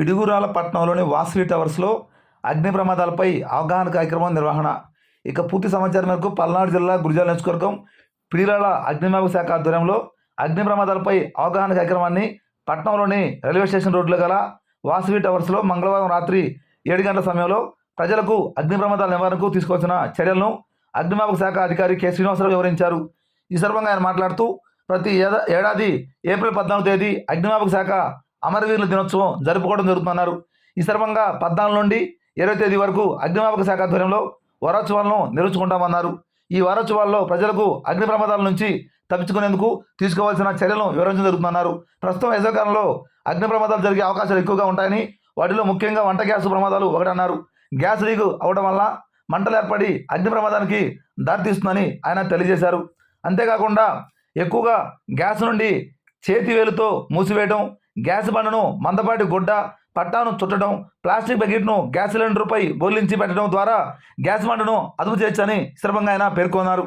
పిడుగురాల పట్టణంలోని వాసవి టవర్స్లో అగ్ని ప్రమాదాలపై అవగాహన కార్యక్రమం నిర్వహణ. ఇక పూర్తి సమాచారం మేరకు పల్నాడు జిల్లా గురిజాల నియోజకవర్గం పిడిరాల అగ్నిమాపక శాఖ ఆధ్వర్యంలో అగ్ని ప్రమాదాలపై అవగాహన కార్యక్రమాన్ని పట్టణంలోని రైల్వే స్టేషన్ రోడ్లో గల వాసవి టవర్స్లో మంగళవారం రాత్రి ఏడు గంటల సమయంలో ప్రజలకు అగ్ని ప్రమాదాల నివారణకు తీసుకోవాల్సిన చర్యలను అగ్నిమాపక శాఖ అధికారి కె. శ్రీనివాసరావు వివరించారు. ఈ సందర్భంగా ఆయన మాట్లాడుతూ ప్రతి ఏడాది ఏప్రిల్ పద్నాలుగు తేదీ అగ్నిమాపక శాఖ అమరవీరుల దినోత్సవం జరుపుకోవడం జరుగుతున్నారు ఈ సందర్భంగా పద్నాలుగు నుండి ఇరవై తేదీ వరకు అగ్నిమాపక శాఖ ఆధ్వర్యంలో వారోత్సవాలను నిర్వహించుకుంటామన్నారు. ఈ వారోత్సవాల్లో ప్రజలకు అగ్ని ప్రమాదాల నుంచి తప్పించుకునేందుకు తీసుకోవాల్సిన చర్యలను వివరించడం జరుగుతున్నారు ప్రస్తుతం వేసవికాలంలో అగ్ని ప్రమాదాలు జరిగే అవకాశాలు ఎక్కువగా ఉంటాయని వాటిలో ముఖ్యంగా వంట గ్యాస్ ప్రమాదాలు ఒకటన్నారు. గ్యాస్ లీక్ అవడం వల్ల మంటలు ఏర్పడి అగ్ని ప్రమాదానికి దారితీస్తుందని ఆయన తెలియజేశారు. అంతేకాకుండా ఎక్కువగా గ్యాస్ నుండి చేతి వేలుతో మూసివేయడం గ్యాస్ బండను మందపాటి గుడ్డ పట్టాను చుట్టడం ప్లాస్టిక్ బకెట్ను గ్యాస్ సిలిండర్పై బోర్లించి పెట్టడం ద్వారా గ్యాస్ బండను అదుపు చేయొచ్చని సులభంగా ఆయన పేర్కొన్నారు.